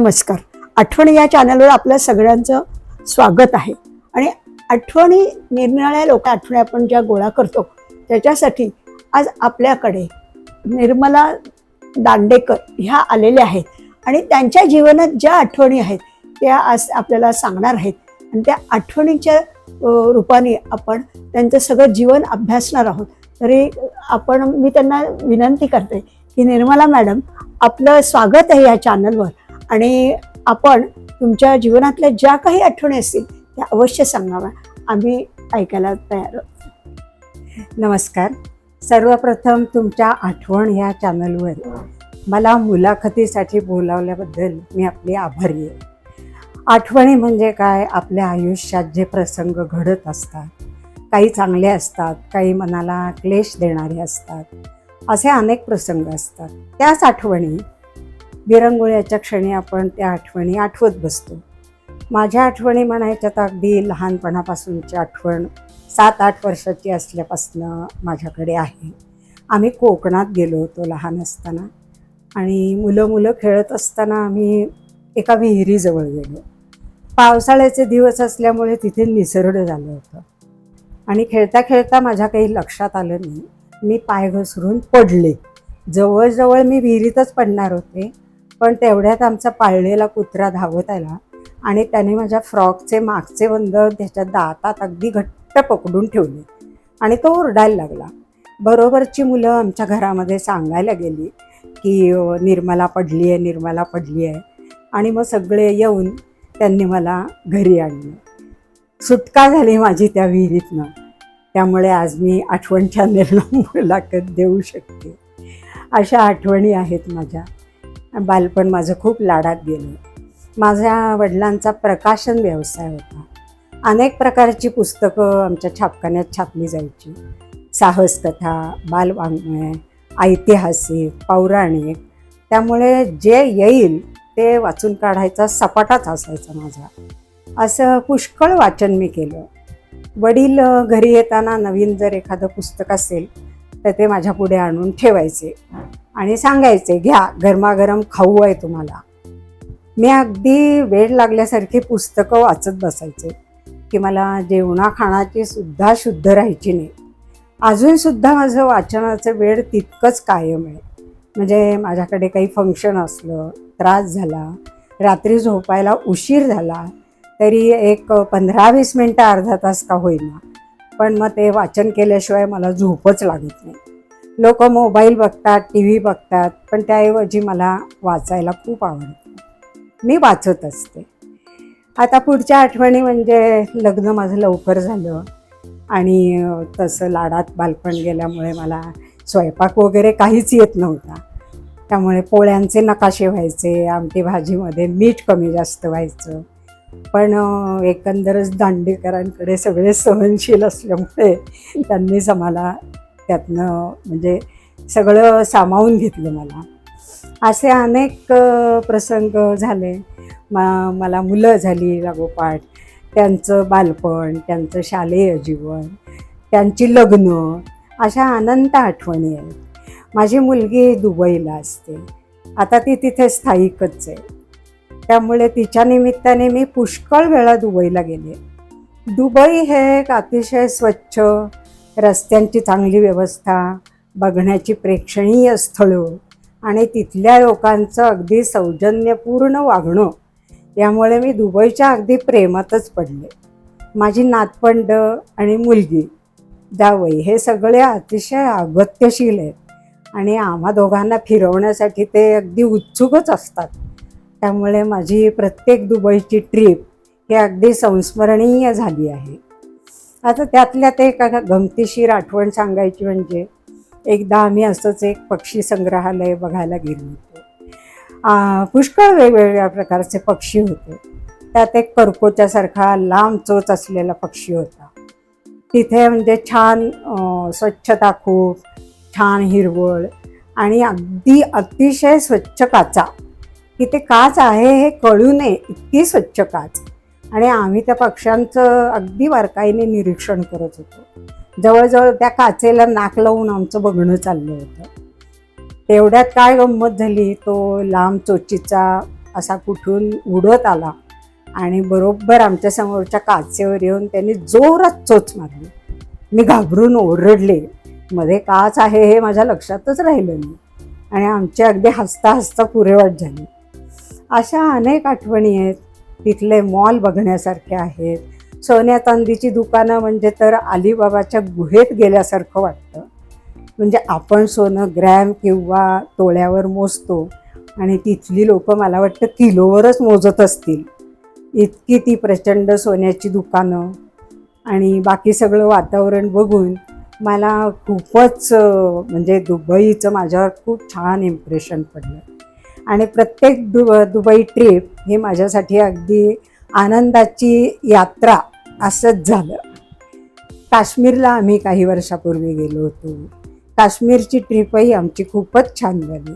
नमस्कार. आठवणी या चॅनलवर आपल्या सगळ्यांचं स्वागत आहे. आणि आठवणी निरनिराळ्या लोक आठवणी आपण ज्या गोळा करतो त्याच्यासाठी आज आपल्याकडे निर्मला दांडेकर ह्या आलेल्या आहेत. आणि त्यांच्या जीवनात ज्या आठवणी आहेत त्या आज आपल्याला सांगणार आहेत. आणि त्या आठवणीच्या रूपाने आपण त्यांचं सगळं जीवन अभ्यासणार आहोत. तरी आपण मी त्यांना विनंती करते की निर्मला मॅडम आपलं स्वागत आहे या चॅनलवर आणि आपण तुमच्या जीवनातल्या ज्या काही आठवणी असतील त्या अवश्य सांगाव्या. आम्ही ऐकायला तयार आहोत. नमस्कार. सर्वप्रथम तुमच्या आठवण ह्या चॅनलवर मला मुलाखतीसाठी बोलावल्याबद्दल मी आपली आभारी आहे. आठवणी म्हणजे काय? आपल्या आयुष्यात जे प्रसंग घडत असतात काही चांगले असतात काही मनाला क्लेश देणारे असतात असे अनेक प्रसंग असतात. त्याच आठवणी विरंगुळ्याच्या क्षणी आपण त्या आठवणी आठवत बसतो. माझ्या आठवणी म्हणायच्यात अगदी लहानपणापासूनची आठवण सात आठ वर्षाची असल्यापासनं माझ्याकडे आहे. आम्ही कोकणात गेलो होतो लहान असताना आणि मुलं मुलं खेळत असताना आम्ही एका विहिरीजवळ गेलो. पावसाळ्याचे दिवस असल्यामुळे तिथे निसर्ग झालं होतं. आणि खेळता खेळता माझ्या काही लक्षात आलं नाही. मी पाय घसरून पडले. जवळजवळ मी विहिरीतच पडणार होते. पण तेवढ्यात आमचा पाळलेला कुत्रा धावत आला आणि त्याने माझ्या फ्रॉकचे मागचे बंद त्याच्या दातात अगदी घट्ट पकडून ठेवले आणि तो ओरडायला लागला. बरोबरची मुलं आमच्या घरामध्ये सांगायला गेली की निर्मला पडली आहे निर्मला पडली आहे आणि मग सगळे येऊन त्यांनी मला घरी आणलं. सुटका झाली माझी त्या विहिरीतनं. त्यामुळे आज मी आठवण चॅनेलला मुलाखत देऊ शकते. अशा आठवणी आहेत माझ्या. बालपण माझं खूप लाडात गेलं. माझ्या वडिलांचा प्रकाशन व्यवसाय होता. अनेक प्रकारची पुस्तकं आमच्या छापखान्यात छापली जायची. साहसकथा बालवाङ्मय ऐतिहासिक पौराणिक त्यामुळे जे येईल ते वाचून काढायचा सपाटाच असायचा माझा. असं पुष्कळ वाचन मी केलं. वडील घरी येताना नवीन जर एखादं पुस्तक असेल तर ते माझ्या पुढे आणून ठेवायचे आणि सांगायचे घ्या गरमागरम खाऊ आहे तुम्हाला. मी अगदी वेळ लागल्यासारखी पुस्तकं वाचत बसायचे की मला जेवणा खाणाची सुद्धा शुद्ध राहायची नाही. अजूनसुद्धा माझं वाचनाचं वेळ तितकंच कायम आहे. म्हणजे माझ्याकडे काही फंक्शन असलं त्रास झाला रात्री झोपायला उशीर झाला तरी एक पंधरा वीस मिनटं अर्धा तास का होईना पण मग ते वाचन केल्याशिवाय मला झोपच लागत नाही. लोक मोबाईल बघतात टी व्ही बघतात पण त्याऐवजी मला वाचायला खूप आवडतं. मी वाचत असते. आता पुढच्या आठवणी म्हणजे लग्न माझं लवकर झालं आणि तसं लाडात बालपण गेल्यामुळे मला स्वयंपाक वगैरे काहीच येत नव्हता. त्यामुळे पोळ्यांचे नकाशे व्हायचे आमटी भाजीमध्ये मीठ कमी जास्त व्हायचं. पण एकंदरच दांडेकरांकडे सगळे सहनशील असल्यामुळे त्यांनीच आम्हाला त्यातनं म्हणजे सगळं सामावून घेतलं मला. असे अनेक प्रसंग झाले. मा मला मुलं झाली लागोपाठ. त्यांचं बालपण त्यांचं शालेय जीवन त्यांची लग्न अशा अनंत आठवणी आहेत. माझी मुलगी दुबईला असते. आता ती तिथे स्थायिकच आहे. त्यामुळे तिच्या निमित्ताने मी पुष्कळ वेळा दुबईला गेले. दुबई हे एक अतिशय स्वच्छ रस्त्यांची चांगली व्यवस्था बघण्याची प्रेक्षणीय स्थळं आणि तिथल्या लोकांचं अगदी सौजन्यपूर्ण वागणं यामुळे मी दुबईच्या अगदी प्रेमातच पडले. माझी नातपंड आणि मुलगी जावई हे सगळे अतिशय अगत्यशील आहेत आणि आम्हा दोघांना फिरवण्यासाठी ते अगदी उत्सुकच असतात. त्यामुळे माझी प्रत्येक दुबईची ट्रीप ही अगदी संस्मरणीय झाली आहे. आता त्यातल्या ते एका गमतीशीर आठवण सांगायची म्हणजे एकदा आम्ही असंच एक पक्षी संग्रहालय बघायला गेलो होतो. पुष्कळ वेगवेगळ्या प्रकारचे पक्षी होते. त्यात एक करकोच्यासारखा लांब चोच असलेला पक्षी होता. तिथे म्हणजे छान स्वच्छता खूप छान हिरवळ आणि अगदी अतिशय स्वच्छ काचा. की ते काच आहे हे कळू नये इतकी स्वच्छ काच. आणि आम्ही त्या पक्ष्यांचं अगदी बारकाईने निरीक्षण करत होतो. जवळजवळ त्या काचेला नाक लावून आमचं बघणं चाललं होतं. तेवढ्यात काय गंमत झाली तो लांब चोचीचा असा कुठून उडत आला आणि बरोबर आमच्या समोरच्या काचेवर येऊन त्यांनी जोरात चोच मारली. मी घाबरून ओरडले मध्ये काच आहे हे माझ्या लक्षातच राहिलं नाही. आणि आमची अगदी हसता हसता पुरेवाट झाली. अशा अनेक आठवणी आहेत. तिथले मॉल बघण्यासारखे आहेत. सोन्या चांदीची दुकानं म्हणजे तर अलिबाबाच्या गुहेत गेल्यासारखं वाटतं. म्हणजे आपण सोनं ग्रॅम किंवा तोळ्यावर मोजतो आणि तिथली लोकं मला वाटतं किलोवरच मोजत असतील. इतकी ती प्रचंड सोन्याची दुकानं. आणि बाकी सगळं वातावरण बघून मला खूपच म्हणजे दुबईचं माझ्यावर खूप छान इम्प्रेशन पडलं. आणि प्रत्येक दु दुबई ट्रिप हे माझ्यासाठी अगदी आनंदाची यात्रा असंच झालं. काश्मीरला आम्ही काही वर्षापूर्वी गेलो होतो. काश्मीरची ट्रिपही आमची खूपच छान झाली.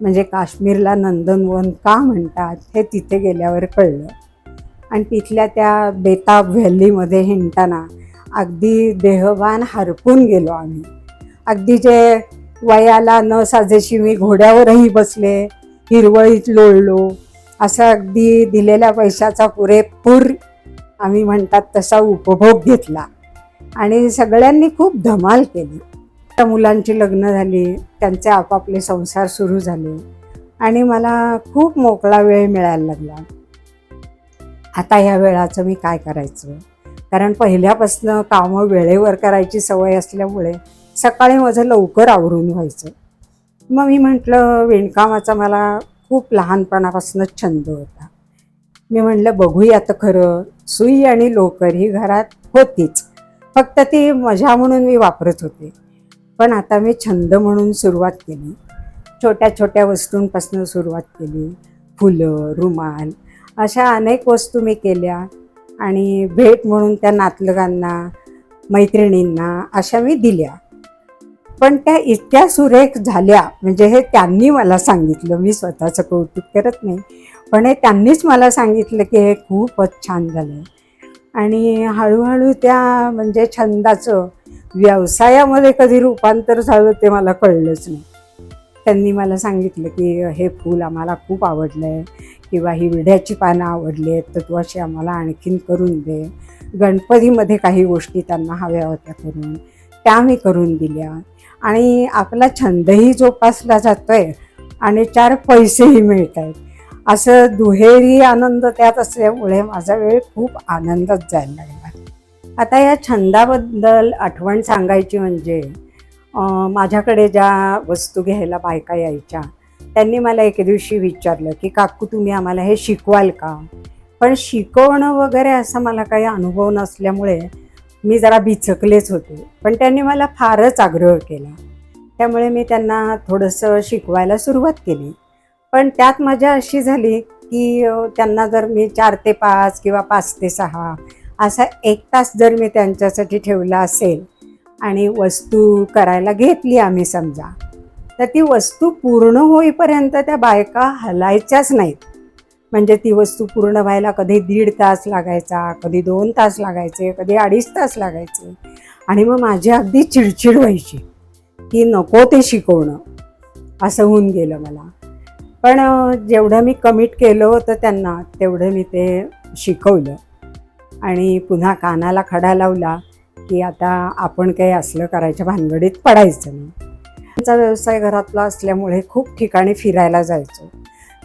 म्हणजे काश्मीरला नंदनवन का म्हणतात हे तिथे गेल्यावर कळलं. आणि तिथल्या त्या बेताब व्हॅलीमध्ये हिंडताना अगदी देहवान हरपून गेलो आम्ही. अगदी जे वयाला न साजेशी मी घोड्यावरही बसले हिरवळीत लोळलो. असं अगदी दिलेल्या पैशाचा पुरेपूर आम्ही म्हणतात तसा उपभोग घेतला. आणि सगळ्यांनी खूप धमाल केली. त्या मुलांची लग्न झाली त्यांचे आपापले संसार सुरू झाले आणि मला खूप मोकळा वेळ मिळायला लागला. आता ह्या वेळाचं मी काय करायचं? कारण पहिल्यापासनं कामं वेळेवर करायची सवय असल्यामुळे सकाळी माझं लवकर आवरून व्हायचं. मग मी म्हटलं विणकामाचा मला खूप लहानपणापासूनच छंद होता. मी म्हटलं बघूया तर खरं सुई आणि लोकर ही घरात होतीच. फक्त ती मजा म्हणून मी वापरत होते. पण आता मी छंद म्हणून सुरुवात केली. छोट्या छोट्या वस्तूंपासून सुरुवात केली. फुलं रुमाल अशा अनेक वस्तू मी केल्या आणि भेट म्हणून त्या नातलगांना मैत्रिणींना अशा मी दिल्या. पण त्या इतक्या सुरेख झाल्या म्हणजे हे त्यांनी मला सांगितलं. मी स्वतःचं कौतुक करत नाही पण हे त्यांनीच मला सांगितलं की हे खूपच छान झालं आणि हळूहळू त्या म्हणजे छंदाचं व्यवसायामध्ये कधी रूपांतर झालं ते मला कळलंच नाही. त्यांनी मला सांगितलं की हे फूल आम्हाला खूप आवडलं आहे किंवा ही विड्याची पानं आवडली आहेत तर तू अशी आम्हाला आणखीन करून दे. गणपतीमध्ये काही गोष्टी त्यांना हव्या होत्या करून त्या मी करून दिल्या. आणि आपला छंदही जोपासला जातोय आणि चार पैसेही मिळत आहेत असं दुहेरी आनंद त्यात असल्यामुळे माझा वेळ खूप आनंदात जायला लागला. आता या छंदाबद्दल आठवण सांगायची म्हणजे माझ्याकडे ज्या वस्तू घ्यायला बायका यायच्या त्यांनी मला एके दिवशी विचारलं की काकू तुम्ही आम्हाला हे शिकवाल का? पण शिकवणं वगैरे असा मला काही अनुभव नसल्यामुळे मी जरा बिचकलेच होते. पण त्यांनी मला फारच आग्रह केला. त्यामुळे मी त्यांना थोडंसं शिकवायला सुरुवात केली. पण त्यात मजा अशी झाली की त्यांना जर मी चार ते पाच किंवा पाच ते सहा असा एक तास जर मी त्यांच्यासाठी ठेवला असेल आणि वस्तू करायला घेतली आम्ही समजा तर ती वस्तू पूर्ण होईपर्यंत त्या बायका हलायच्याच नाहीत. म्हणजे ती वस्तू पूर्ण व्हायला कधी दीड तास लागायचा कधी दोन तास लागायचे कधी अडीच तास लागायचे. आणि मग माझी अगदी चिडचिड व्हायची की नको ते शिकवणं. असं होऊन गेलं मला. पण जेवढं मी कमिट केलं होतं त्यांना तेवढं मी ते शिकवलं. आणि पुन्हा कानाला खडा लावला की आता आपण काही असलं करायच्या भानगडीत पडायचं नाही. त्यांचा व्यवसाय घरातला असल्यामुळे खूप ठिकाणी फिरायला जायचो.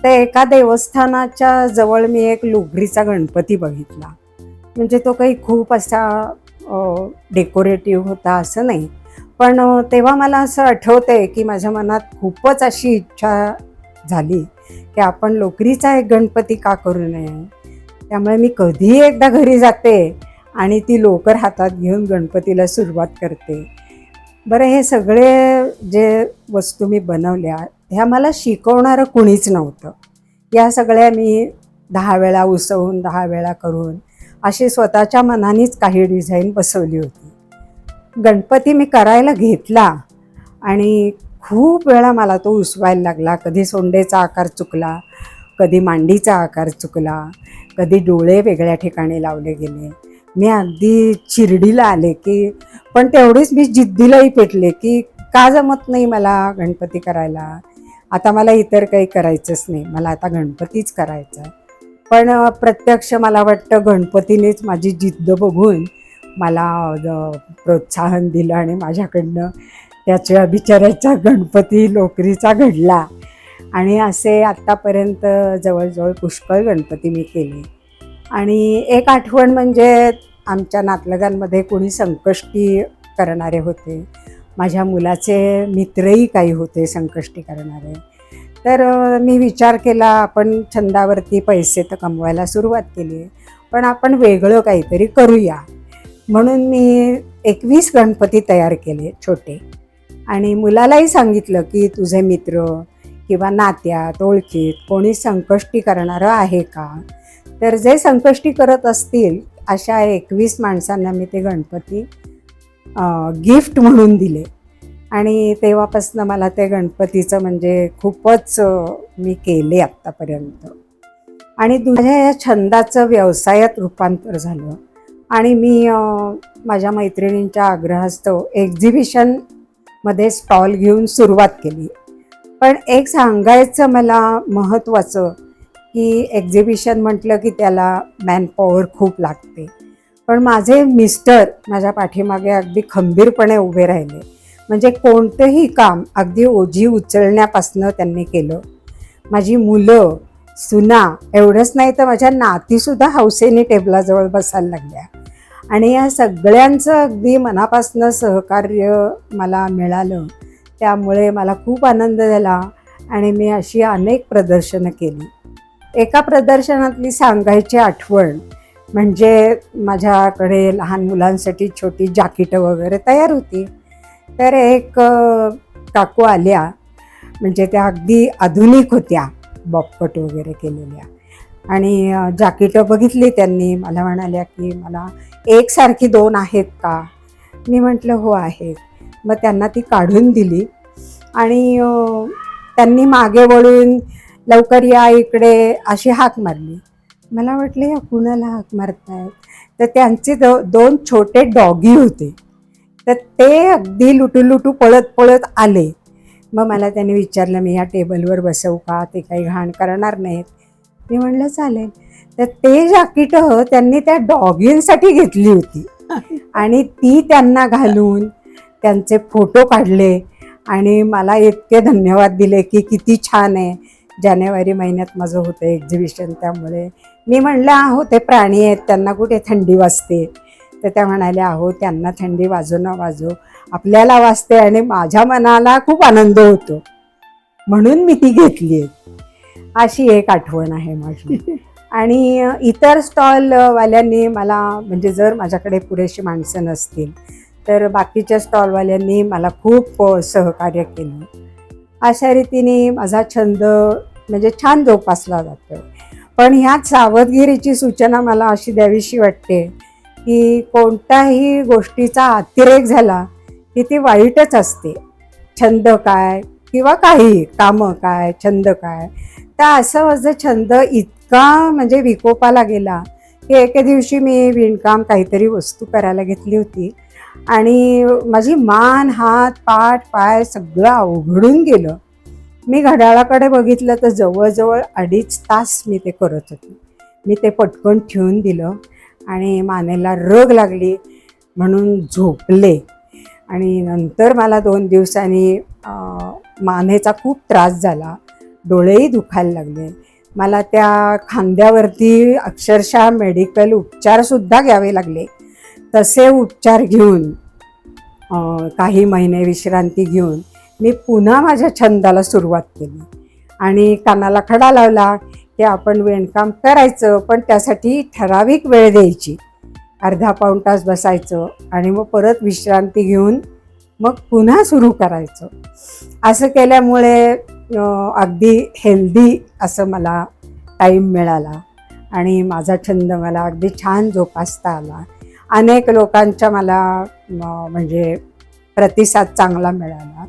तर एका देवस्थानाच्या जवळ मी एक लुगरीचा गणपती बघितला. म्हणजे तो काही खूप असा डेकोरेटिव्ह होता असं नाही. पण तेव्हा मला असं आठवतंय की माझ्या मनात खूपच अशी इच्छा झाली की आपण लोकरीचा एक गणपती का करू नये? त्यामुळे मी कधीही एकदा घरी जाते आणि ती लोकर हातात घेऊन गणपतीला सुरुवात करते. बरं हे सगळे जे वस्तू मी बनवल्या ह्या मला शिकवणारं कुणीच नव्हतं. या सगळ्या मी दहा वेळा उसवून दहा वेळा करून अशी स्वतःच्या मनानेच काही डिझाईन बसवली होती. गणपती मी करायला घेतला आणि खूप वेळा मला तो उसवायला लागला. कधी सोंडेचा आकार चुकला कधी मांडीचा आकार चुकला कधी डोळे वेगळ्या ठिकाणी लावले गेले. मी अगदी चिरडीला आले की पण तेवढीच मी जिद्दीलाही पेटले की का जमत नाही मला गणपती करायला? आता मला इतर काही करायचंच नाही. मला आता गणपतीच करायचा आहे. पण प्रत्यक्ष मला वाटतं गणपतीनेच माझी जिद्द बघून मला प्रोत्साहन दिलं आणि माझ्याकडनं त्याच्या बिचाऱ्याचा गणपती लोकरीचा घडला. आणि असे आत्तापर्यंत जवळजवळ पुष्कळ गणपती मी केले. आणि एक आठवण म्हणजे आमच्या नातलगांमध्ये कोणी संकष्टी करणारे होते. माझ्या मुलाचे मित्रही काही होते संकष्टी करणारे. तर मी विचार केला आपण छंदावरती पैसे तर कमवायला सुरुवात केली पण आपण वेगळं काहीतरी करूया. म्हणून मी एकवीस गणपती तयार केले छोटे. आणि मुलालाही सांगितलं की तुझे मित्र किंवा नात्यात ओळखीत कोणी संकष्टी करणारं आहे का? तर जे संकष्टी करत असतील अशा एकवीस माणसांना मी ते गणपती गिफ्ट म्हणून दिले. आणि तेव्हापासनं मला ते गणपतीचं म्हणजे खूपच मी केले आत्तापर्यंत. आणि माझ्या या छंदाचं व्यवसायात रूपांतर झालं. आणि मी माझ्या मैत्रिणींच्या आग्रहास्तव एक्झिबिशनमध्ये स्टॉल घेऊन सुरुवात केली. पण एक सांगायचं मला महत्त्वाचं की एक्झिबिशन म्हटलं की त्याला मॅनपॉवर खूप लागते. पण माझे मिस्टर माझ्या पाठीमागे अगदी खंबीरपणे उभे राहिले. म्हणजे कोणतंही काम अगदी ओझी उचलण्यापासनं त्यांनी केलं. माझी मुलं सुना एवढंच नाही तर माझ्या नातीसुद्धा हौसेने टेबलाजवळ बसायला लागल्या. आणि या सगळ्यांचं अगदी मनापासनं सहकार्य मला मिळालं. त्यामुळे मला खूप आनंद झाला आणि मी अशी अनेक प्रदर्शनं केली. एका प्रदर्शनातली सांगायची आठवण म्हणजे माझ्याकडे लहान मुलांसाठी छोटी जाकिटं वगैरे तयार होती. तर एक काकू आल्या. म्हणजे त्या अगदी आधुनिक होत्या. बॉपकट वगैरे केलेल्या. आणि जाकिटं बघितली त्यांनी. मला म्हणाल्या की मला एकसारखी दोन आहेत का? मी म्हटलं हो आहेत. मग त्यांना ती काढून दिली. आणि त्यांनी मागे वळून लवकर या इकडे अशी हाक मारली. मला वाटलं ह्या कुणाला हाक मारतायत तर त्यांचे दो दोन छोटे डॉगी होते. तर ते अगदी लुटू लुटू पळत पळत आले. मग मला त्यांनी विचारलं मी या टेबलवर बसवू का? ते काही घाण करणार नाहीत. मी म्हणलं चालेल. तर ते जाकीटं त्यांनी त्या डॉगींसाठी घेतली होती. आणि ती त्यांना घालून त्यांचे फोटो काढले आणि मला इतके धन्यवाद दिले की किती छान आहे. जानेवारी महिन्यात माझं होतं एक्झिबिशन त्यामुळे. मी म्हणलं अहो ते प्राणी आहेत त्यांना कुठे थंडी वाजते? तर त्या म्हणाल्या अहो त्यांना थंडी वाजो ना वाजो आपल्याला वाजते आणि माझ्या मनाला खूप आनंद होतो. म्हणून मी ती घेतली आहे. अशी एक आठवण आहे माझी. आणि इतर स्टॉलवाल्यांनी मला म्हणजे जर माझ्याकडे पुरेशी माणसं नसतील तर बाकीच्या स्टॉलवाल्यांनी मला खूप सहकार्य केलं. अशा रीतीने माझा छंद म्हणजे छान जोपासला जातो पण ह्यात सावधगिरीची सूचना मला अशी द्यावीशी वाटते की कोणत्याही गोष्टीचा अतिरेक झाला की ती वाईटच असते. छंद काय किंवा काही कामं काय छंद काय. तर असं माझं छंद इतका म्हणजे विकोपाला गेला की एके दिवशी मी विणकाम काहीतरी वस्तू करायला घेतली होती आणि माझी मान हात पाठ पाय सगळं अवघडून गेलं. मी घड्याळाकडे बघितलं तर जवळजवळ अडीच तास मी ते करत होते. मी ते पटकन ठेवून दिलं आणि मानेला रग लागली म्हणून झोपले. आणि नंतर मला दोन दिवसांनी मानेचा खूप त्रास झाला. डोळेही दुखायला लागले. मला त्या खांद्यावरती अक्षरशः मेडिकल उपचारसुद्धा घ्यावे लागले. तसे उपचार घेऊन काही महिने विश्रांती घेऊन मी पुन्हा माझ्या छंदाला सुरुवात केली. आणि कानाला खडा लावला की आपण विणकाम करायचं पण त्यासाठी ठराविक वेळ द्यायची. अर्धा पाऊण तास बसायचं आणि मग परत विश्रांती घेऊन मग पुन्हा सुरू करायचं. असं केल्यामुळे अगदी हेल्दी असं मला टाईम मिळाला आणि माझा छंद मला अगदी छान जोपासता आला. अनेक लोकांच्या मला म्हणजे प्रतिसाद चांगला मिळाला.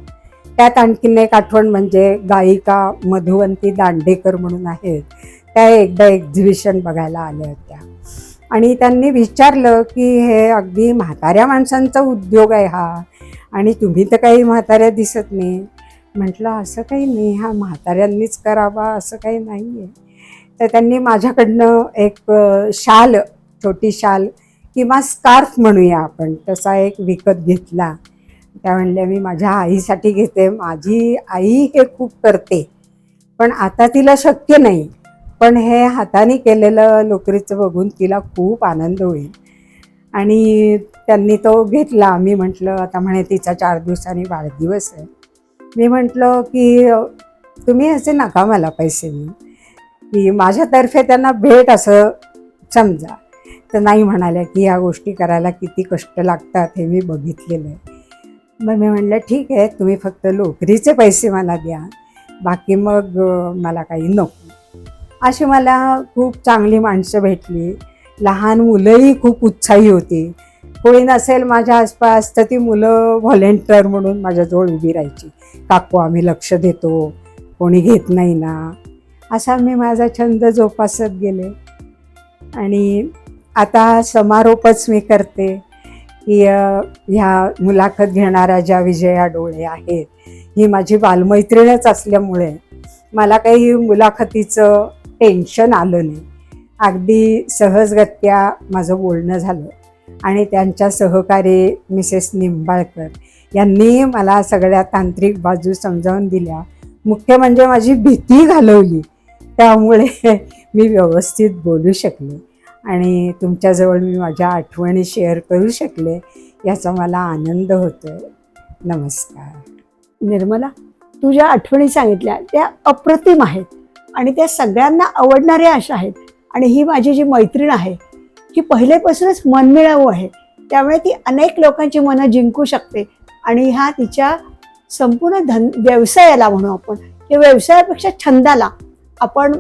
त्यात आणखीन एक आठवण म्हणजे गायिका मधुवंती दांडेकर म्हणून आहेत. त्या एकदा एक्झिबिशन बघायला आल्या होत्या. आणि त्यांनी विचारलं की हे अगदी म्हाताऱ्या माणसांचा उद्योग आहे हा. आणि तुम्ही तर काही म्हाताऱ्या दिसत नाही. म्हटलं असं काही नाही. हा म्हाताऱ्यांनीच करावा असं काही नाही आहे तर त्यांनी माझ्याकडनं एक शाल छोटी शाल किंवा स्कार्फ म्हणूया आपण. तसा एक विकत घेतला. त्या म्हणल्या मी माझ्या आईसाठी घेते माझी आई हे खूप करते पण आता तिला शक्य नाही. पण हे हाताने केलेलं लोकरीचं बघून तिला खूप आनंद होईल. आणि त्यांनी तो घेतला. मी म्हटलं आता म्हणे तिचा चार दिवसांनी वाढदिवस आहे. मी म्हटलं की तुम्ही असे नका मला पैसे देऊ. की माझ्यातर्फे त्यांना भेट असं समजा. तर नाही म्हणाल्या की ह्या गोष्टी करायला किती कष्ट लागतात हे मी बघितलेलं आहे. मग मी म्हणलं ठीक आहे तुम्ही फक्त लोकरीचे पैसे मला द्या. बाकी मग मला काही नको. अशी मला खूप चांगली माणसं भेटली. लहान मुलंही खूप उत्साही होती. कोणी नसेल माझ्या आसपास तर ती मुलं व्हॉलेंटियर म्हणून माझ्याजवळ उभी राहायची. काकू आम्ही लक्ष देतो. कोणी घेत नाही ना. असा मी माझा छंद जोपासत गेले. आणि आता समारोपच मी करते. की ह्या मुलाखत घेणाऱ्या ज्या विजया डोळे आहेत ही माझी बालमैत्रीणच असल्यामुळे मला काही मुलाखतीचं टेन्शन आलं नाही. अगदी सहजगत्या माझं बोलणं झालं आणि त्यांच्या सहकारी मिसेस निंबाळकर यांनी मला सगळ्या तांत्रिक बाजू समजावून दिल्या. मुख्य म्हणजे माझी भीती घालवली. त्यामुळे मी व्यवस्थित बोलू शकले. आणि तुमच्याजवळ मी माझ्या आठवणी शेअर करू शकले याचा मला आनंद होतोय. नमस्कार. निर्मला तू ज्या आठवणी सांगितल्या त्या अप्रतिम आहेत आणि त्या सगळ्यांना आवडणाऱ्या अशा आहेत. आणि ही माझी जी मैत्रीण आहे ही पहिल्यापासूनच मनमिळावू आहे. त्यामुळे ती अनेक लोकांची मनं जिंकू शकते. आणि ह्या तिच्या संपूर्ण धन व्यवसायाला म्हणू आपण या व्यवसायापेक्षा छंदाला आपण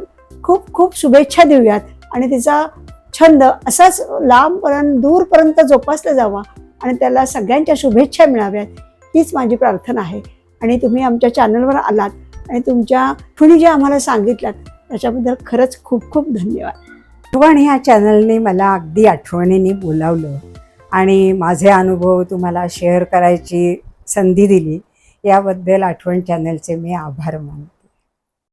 खूप खूप शुभेच्छा देऊयात. आणि तिचा छंद असाच लांबपर्यंत दूरपर्यंत जोपासला जावा आणि त्याला सगळ्यांच्या शुभेच्छा मिळाव्यात. हीच माझी प्रार्थना आहे. आणि तुम्ही आमच्या चॅनलवर आलात आणि तुमच्या आठवणी ज्या आम्हाला सांगितल्यात त्याच्याबद्दल खरंच खूप खूप धन्यवाद. आठवण ह्या चॅनलने मला अगदी आठवणीने बोलावलं आणि माझे अनुभव तुम्हाला शेअर करायची संधी दिली. याबद्दल आठवण चॅनलचे मी आभार मानतो.